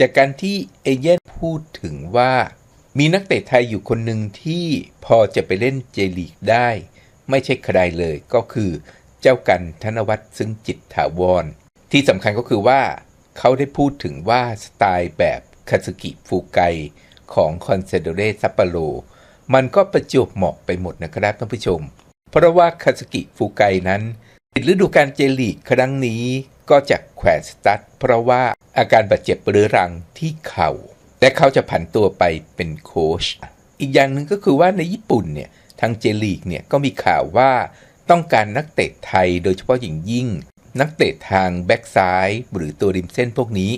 จากการที่เอเย่นพูดถึงว่า มีนักเตะไทยอยู่คนหนึ่งที่พอจะไปเล่นเจลีกได้ ไม่ใช่ใครเลยก็คือเจ้ากันธนวัฒน์ซึ่งจิตถาวร ที่สำคัญก็คือว่า เขาได้พูดถึงว่าสไตล์แบบคาสึกิฟูไกของคอนเซโดเรซัปโปโรมันก็ประจวบเหมาะไปหมดนะครับท่านผู้ชม เพราะว่าคาสกิฟูไกนั้น ติดฤดูกาลเจลีกครั้งนี้ ก็จะแขวนสตัดเพราะว่าอาการบาดเจ็บเรื้อรังที่เข่า และเขาจะผันตัวไปเป็นโค้ชอีกอย่างหนึ่งก็คือว่าในญี่ปุ่นเนี่ยทางเจลีกเนี่ยก็มีข่าวว่าต้องการนักเตะไทยโดยเฉพาะอย่างยิ่ง นักเตะทางแบ็กซ้ายหรือตัวริมเส้นพวกนี้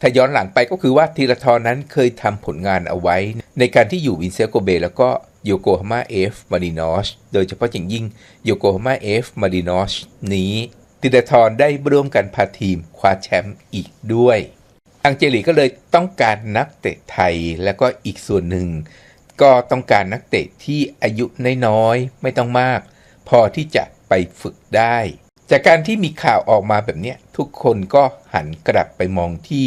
ถ้าย้อนหลังไปก็คือว่าธีรทรนั้นเคยทำผลงานเอาไว้ ในการที่อยู่วินเซโกเบแล้วก็โยโกฮาม่าเอฟมารินอสโดยเฉพาะอย่างยิ่งโยโกฮาม่าเอฟมารินอสนี้ ธีรทรได้ร่วมกันพาทีมคว้าแชมป์อีกด้วยทางเจลีก็เลยต้องการนักเตะไทยแล้วก็อีกส่วนหนึ่ง ก็ต้องการนักเตะที่อายุน้อยๆไม่ต้องมาก พอที่จะไปฝึกได้ จากการที่มีข่าวออกมาแบบนี้ทุกคนก็หันกลับไปมองที่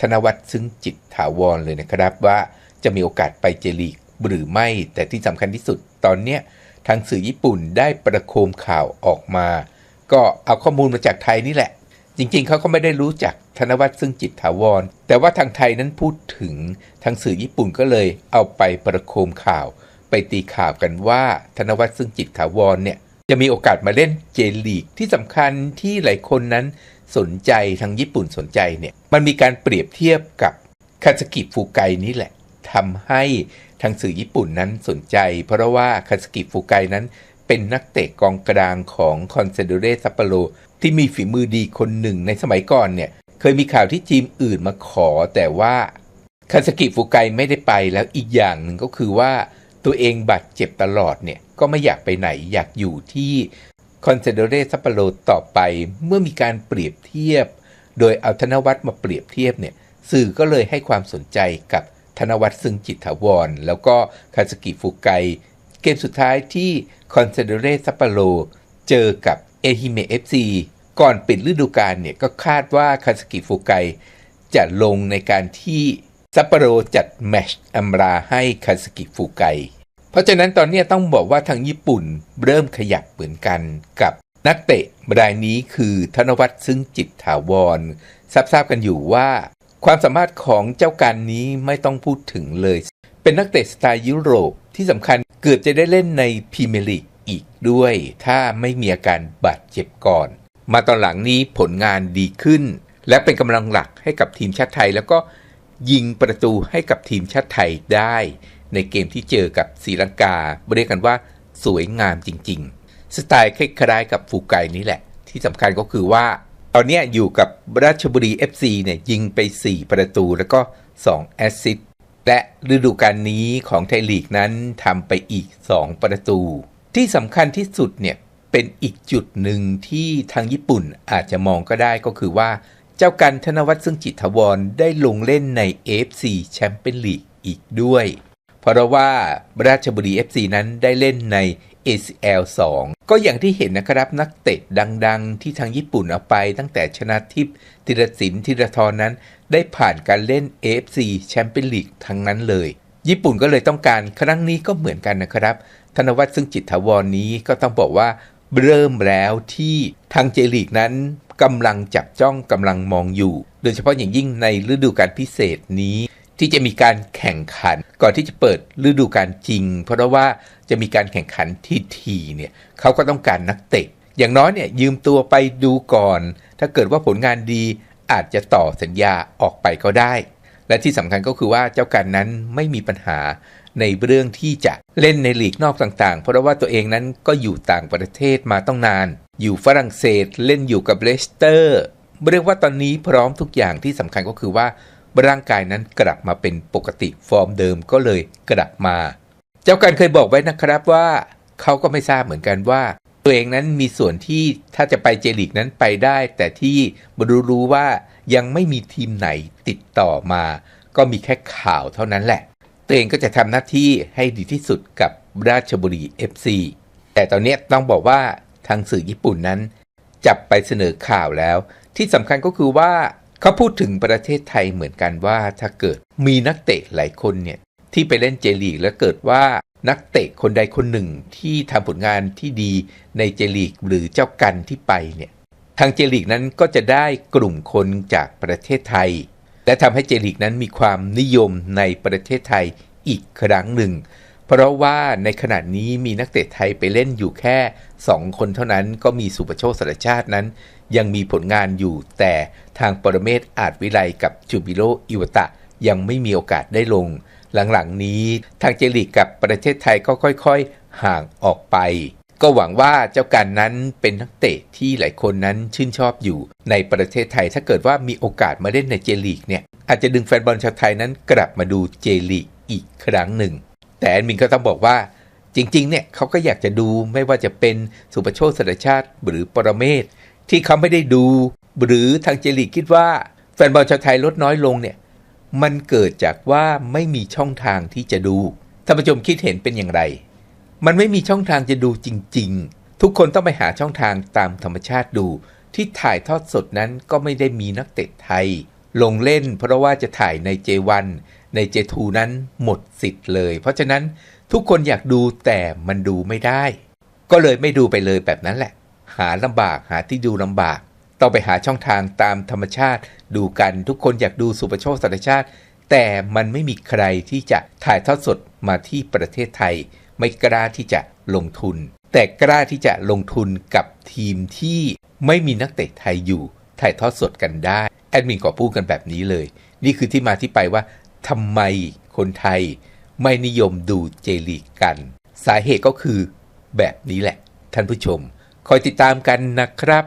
ธนวัฒน์ซึ่งจิตถาวรเลยนะครับว่าจะมีโอกาสไปเจลีกหรือไม่ แต่ที่สำคัญที่สุดตอนเนี้ยทางสื่อญี่ปุ่นได้ประโคมข่าวออกมา ก็เอาข้อมูลมาจากไทยนี่แหละ จริงๆ เขาก็ไม่ได้รู้จักธนวัฒน์ซึ่งจิตถาวร แต่ว่าทางไทยนั้นพูดถึงทางสื่อญี่ปุ่นก็เลยเอาไปประโคมข่าว ไปตีข่าวกันว่าธนวัฒน์ซึ่งจิตถาวรเนี่ยจะมีโอกาสมาเล่นเจลีกที่สำคัญที่หลายคนนั้นสนใจทางญี่ปุ่นสนใจเนี่ยมันมีการเปรียบเทียบกับคาสกิฟูไกนี่แหละทำให้ทางสื่อญี่ปุ่นนั้นสนใจ เพราะว่าคาสกิฟูไกนั้น เป็นนักเตะกองกลางของคอนเซโดเรซัปโปโรที่มีฝีมือดีคนหนึ่งในสมัยก่อนเนี่ย เคยมีข่าวที่ทีมอื่นมาขอ แต่ว่าคาสกิฟูไกไม่ได้ไปแล้วอีกอย่างหนึ่งก็คือว่าตัวเองบาดเจ็บตลอดเนี่ย ก็ไม่อยากไปไหนอยากอยู่ที่คอนเซโดเรซัปโปโรต่อไปเมื่อมีการเปรียบเทียบ โดยเอาธนวัฒน์มาเปรียบเทียบเนี่ยสื่อก็เลยให้ความสนใจกับธนวัฒน์ซึ่งจิตถาวร แล้วก็คาสกิฟูไก เกมสุดท้ายที่คอนเซโดเรซัปโปโรเจอกับเอฮิเมเอฟซีก่อนปิดฤดูกาลเนี่ยก็คาดว่าคาสกิฟูไกจะลงในการที่ซัปโปโรจัดแมชอัมราให้คาสกิฟูไก เพราะฉะนั้นตอนนี้ต้องบอกว่าทางญี่ปุ่นเริ่มขยับเหมือนกันกับนักเตะรายนี้คือธนวัฒน์ซึ่งจิตถาวรทราบๆกันอยู่ว่า ความสามารถของเจ้าการนี้ไม่ต้องพูดถึงเลย เป็นนักเตะสไตล์ยุโรป ที่สำคัญเกือบจะได้เล่นในพรีเมียร์ลีกอีกด้วย ถ้าไม่มีอาการบาดเจ็บก่อน มาตอนหลังนี้ผลงานดีขึ้น และเป็นกำลังหลักให้กับทีมชาติไทย แล้วก็ยิงประตูให้กับทีมชาติไทยได้ ในเกมที่เจอกับศรีลังกาเรียกกันว่าสวยงามจริง ๆ สไตล์คล้ายๆกับฟูไกนี่แหละ ที่สำคัญก็คือว่า ตอนนี้อยู่กับราชบุรี FC เนี่ยยิงไป 4 ประตูแล้วก็ 2 แอสซิส และฤดูกาลนี้ของไทยลีกนั้นทำไปอีก 2 ประตู ที่สำคัญที่สุดเนี่ยเป็นอีกจุดหนึ่งที่ทางญี่ปุ่นอาจจะมองก็ได้ก็คือว่าเจ้ากันธนวัฒน์ซึ่งจิตถวรได้ลงเล่นใน AFC แชมเปี้ยนลีกอีกด้วย เพราะว่าราชบุรี FC นั้นได้เล่นใน ACL 2 ก็อย่างที่เห็นนะครับนักเตะดังๆ ที่ทางญี่ปุ่นเอาไปตั้งแต่ชนะทิพย์ธีรศิลป์ธีรทรนั้น ได้ผ่านการเล่น AFC แชมเปี้ยนลีกทั้งนั้นเลย ญี่ปุ่นก็เลยต้องการครั้งนี้ก็เหมือนกันนะครับ ธนวัฒน์ซึ่งจิตถาวรนี้ก็ต้องบอกว่าเริ่มแล้วที่ทางเจลีกนั้นกำลังจับจ้องกำลังมองอยู่ โดยเฉพาะอย่างยิ่งในฤดูกาลพิเศษนี้ ที่จะมีการแข่งขันก่อนที่จะเปิดฤดูกาลจริง เพราะว่าจะมีการแข่งขันที่ทีเนี่ยเขาก็ต้องการนักเตะอย่างน้อยเนี่ยยืมตัวไปดูก่อน ถ้าเกิดว่าผลงานดีอาจจะต่อสัญญาออกไปก็ได้ และที่สำคัญก็คือว่าเจ้ากันนั้นไม่มีปัญหาในเรื่องที่จะเล่นในลีกนอกต่างๆ เพราะว่าตัวเองนั้นก็อยู่ต่างประเทศมาต้องนาน อยู่ฝรั่งเศสเล่นอยู่กับเลสเตอร์เรียกว่าตอนนี้พร้อมทุกอย่างที่สำคัญก็คือว่า ร่างกายนั้นกลับมาเป็นปกติฟอร์มเดิมก็เลยกลับมา เจ้ากันเคยบอกไว้นะครับว่า เขาก็ไม่ทราบเหมือนกันว่า ตัวเองนั้นมีส่วนที่ถ้าจะไปเจลีกนั้นไปได้ แต่ที่บรู้รู้ว่ายังไม่มีทีมไหนติดต่อมา ก็มีแค่ข่าวเท่านั้นแหละ ตัวเองก็จะทำหน้าที่ให้ดีที่สุดกับราชบุรี FC แต่ตอนนี้ต้องบอกว่าทางสื่อญี่ปุ่นนั้น จับไปเสนอข่าวแล้ว ที่สำคัญก็คือว่า เขาพูดถึงประเทศไทยเหมือนกันว่าถ้าเกิดมีนักเตะหลายคนเนี่ยที่ไปเล่นเจลีกแล้วเกิดว่านักเตะคนใดคนหนึ่งที่ทำผลงานที่ดีในเจลีกหรือเจ้ากันที่ไปเนี่ยทางเจลีกนั้นก็จะได้กลุ่มคนจากประเทศไทย และทำให้เจลีกนั้นมีความนิยมในประเทศไทยอีกครั้งหนึ่ง เพราะว่าในขณะนี้มีนักเตะไทยไปเล่นอยู่แค่ 2 คนเท่านั้นก็มีสุปโชคสารชาตินั้น ยังมีผลงานอยู่แต่ทางปรเมศอาจวิไลกับจูบิโลอิวตะยังไม่มีโอกาสได้ลง หลังๆนี้ทางเจลีกกับประเทศไทยก็ค่อยๆ ห่างออกไป ก็หวังว่าเจ้าการนั้นเป็นนักเตะที่หลายคนนั้นชื่นชอบอยู่ ในประเทศไทยถ้าเกิดว่ามีโอกาสมาเล่นในเจลีกเนี่ยอาจจะดึงแฟนบอลชาวไทยนั้นกลับมาดูเจลีกอีกครั้งหนึ่ง แต่แอดมินก็ต้องบอกว่าจริง ๆ เนี่ยเขาก็อยากจะดูไม่ว่าจะเป็นสุปโชคสารชาติ หรือปรเมศที่เขาไม่ได้ดู หรือทางเจลีคิดว่า แฟนบอลชาวไทยลดน้อยลงเนี่ย มันเกิดจากว่าไม่มีช่องทางที่จะดูท่านผู้ชมคิดเห็นเป็นอย่างไร มันไม่มีช่องทางจะดูจริง ๆ ทุกคนต้องไปหาช่องทางตามธรรมชาติดู ที่ถ่ายทอดสดนั้นก็ไม่ได้มีนักเตะไทย ลงเล่นเพราะว่าจะถ่ายใน J1 ใน J2 นั้นหมดสิทธิ์เลย เพราะฉะนั้นทุกคนอยากดูแต่มันดูไม่ได้ ก็เลยไม่ดูไปเลยแบบนั้นแหละ หาลำบากหาที่ดูลำบาก ต้องไปหาช่องทางตามธรรมชาติดูกันทุกคนอยากดูสุปโชคสัตชาติ แต่มันไม่มีใครที่จะถ่ายทอดสดมาที่ประเทศไทย ไม่กล้าที่จะลงทุน แต่กล้าที่จะลงทุนกับทีมที่ไม่มีนักเตะไทยอยู่ถ่ายทอดสดกันได้แอดมินขอพูดกันแบบนี้เลย นี่คือที่มาที่ไปว่า ทำไมคนไทยไม่นิยมดูเจลีกกัน สาเหตุก็คือแบบนี้แหละ ท่านผู้ชม คอยติดตามกันนะครับ